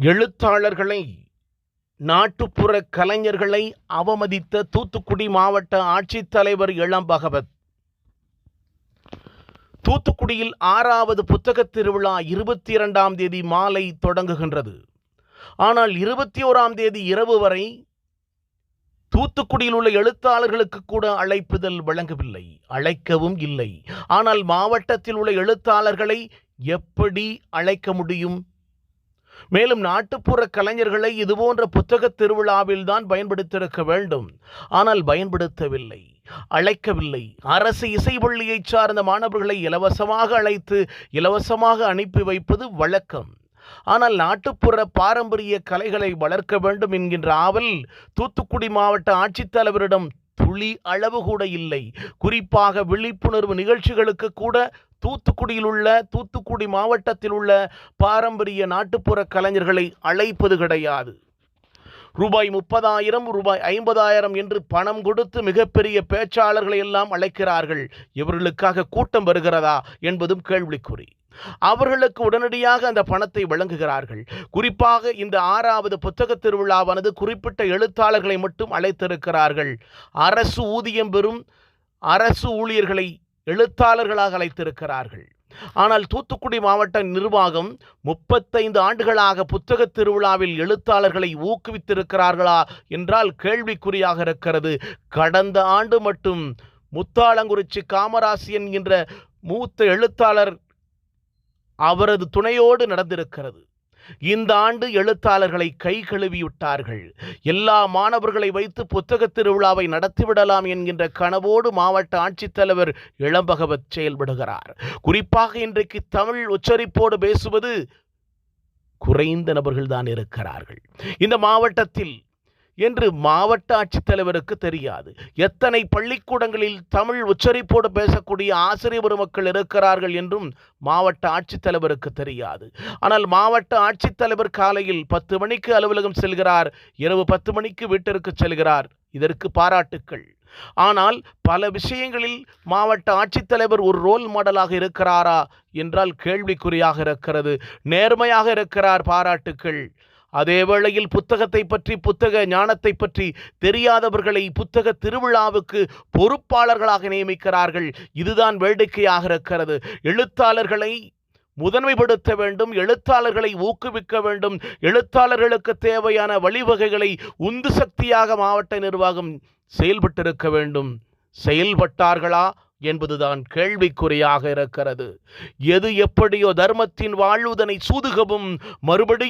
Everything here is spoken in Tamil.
எழுத்தாளர்களை நாட்டுப்புற கலைஞர்களை அவமதித்த தூத்துக்குடி மாவட்ட ஆட்சித்தலைவர் இளம் பகவத். தூத்துக்குடியில் ஆறாவது புத்தகத் திருவிழா இருபத்தி இரண்டாம் தேதி மாலை தொடங்குகின்றது. ஆனால் இருபத்தி ஓராம் தேதி இரவு வரை தூத்துக்குடியில் உள்ள எழுத்தாளர்களுக்கு கூட அழைப்புதல் வழங்கவில்லை அழைக்கவும் இல்லை. ஆனால் மாவட்டத்தில் உள்ள எழுத்தாளர்களை எப்படி அழைக்க முடியும்? மேலும் நாட்டுப்புற கலைஞர்களை இதுபோன்ற புத்தக திருவிழாவில் தான் பயன்படுத்தியிருக்க வேண்டும். ஆனால் பயன்படுத்தவில்லை. அழைக்கவில்லை. அரசு இசைப்பள்ளியைச் சார்ந்த மாணவர்களை இலவசமாக அழைத்து இலவசமாக அனுப்பி வைப்பது வழக்கம். ஆனால் நாட்டுப்புற பாரம்பரிய கலைகளை வளர்க்க வேண்டும் என்கின்ற ஆவல் தூத்துக்குடி மாவட்ட ஆட்சித்தலைவரிடம் துளி அளவு கூட இல்லை. குறிப்பாக விழிப்புணர்வு நிகழ்ச்சிகளுக்கு கூட தூத்துக்குடியில் உள்ள தூத்துக்குடி மாவட்டத்தில் உள்ள பாரம்பரிய நாட்டுப்புற கலைஞர்களை அழைப்பது கிடையாது. ரூபாய் முப்பதாயிரம் ரூபாய் ஐம்பதாயிரம் என்று பணம் கொடுத்து மிகப்பெரிய பேச்சாளர்களை எல்லாம் அழைக்கிறார்கள். இவர்களுக்காக கூட்டம் வருகிறதா என்பதும் கேள்விக்குறி. அவர்களுக்கு உடனடியாக அந்த பணத்தை வழங்குகிறார்கள். குறிப்பாக இந்த ஆறாவது புத்தக திருவிழாவானது குறிப்பிட்ட எழுத்தாளர்களை மட்டும் அழைத்திருக்கிறார்கள். அரசு ஊதியம் பெறும் அரசு ஊழியர்களை எழுத்தாளர்களாக அழைத்திருக்கிறார்கள். ஆனால் தூத்துக்குடி மாவட்ட நிர்வாகம் முப்பத்தைந்து ஆண்டுகளாக புத்தக திருவிழாவில் எழுத்தாளர்களை ஊக்குவித்திருக்கிறார்களா என்றால் கேள்விக்குறியாக இருக்கிறது. கடந்த ஆண்டு மட்டும் முத்தாளங்குறிச்சி காமராசி என்கின்ற மூத்த எழுத்தாளர் அவரது துணையோடு நடந்திருக்கிறது. இந்த ஆண்டு எழுத்தாளர்களை கை கழுவிவிட்டார்கள் எல்லா மாணவர்களை வைத்து புத்தக திருவிழாவை நடத்திவிடலாம் என்கின்ற கனவோடு மாவட்ட ஆட்சித்தலைவர் இளம்பகவத் செயல்படுகிறார். குறிப்பாக இன்றைக்கு தமிழ் உச்சரிப்போடு பேசுவது குறைந்த நபர்கள்தான் இருக்கிறார்கள். இந்த மாவட்டத்தில் என்று மாவட்ட ஆட்சித்தலைவருக்கு தெரியாது. எத்தனை பள்ளிக்கூடங்களில் தமிழ் உச்சரிப்போடு பேசக்கூடிய ஆசிரியர் பெருமக்கள் இருக்கிறார்கள் என்றும் மாவட்ட ஆட்சித்தலைவருக்கு தெரியாது. ஆனால் மாவட்ட ஆட்சித்தலைவர் காலையில் பத்து மணிக்கு அலுவலகம் செல்கிறார். இரவு பத்து மணிக்கு வீட்டிற்கு செல்கிறார். இதற்கு பாராட்டுக்கள். ஆனால் பல விஷயங்களில் மாவட்ட ஆட்சித்தலைவர் ஒரு ரோல் மாடலாக இருக்கிறாரா என்றால் கேள்விக்குறியாக இருக்கிறது. நேர்மையாக இருக்கிறார் பாராட்டுக்கள். அதே வேளையில் புத்தகத்தை பற்றி புத்தக ஞானத்தை பற்றி தெரியாதவர்களை புத்தக திருவிழாவுக்கு பொறுப்பாளர்களாக நியமிக்கிறார்கள். இதுதான் வேடிக்கையாக இருக்கிறது. எழுத்தாளர்களை முதன்மைப்படுத்த வேண்டும் எழுத்தாளர்களை ஊக்குவிக்க வேண்டும். எழுத்தாளர்களுக்கு தேவையான வழிவகைகளை உந்து சக்தியாக மாவட்ட நிர்வாகம் செயல்பட்டிருக்க வேண்டும். செயல்பட்டார்களா என்பதுதான் கேள்விக்குறியாக இருக்கிறது. எது எப்படியோ தர்மத்தின் வாழ்வுதனை சூதுகவும் மறுபடியும்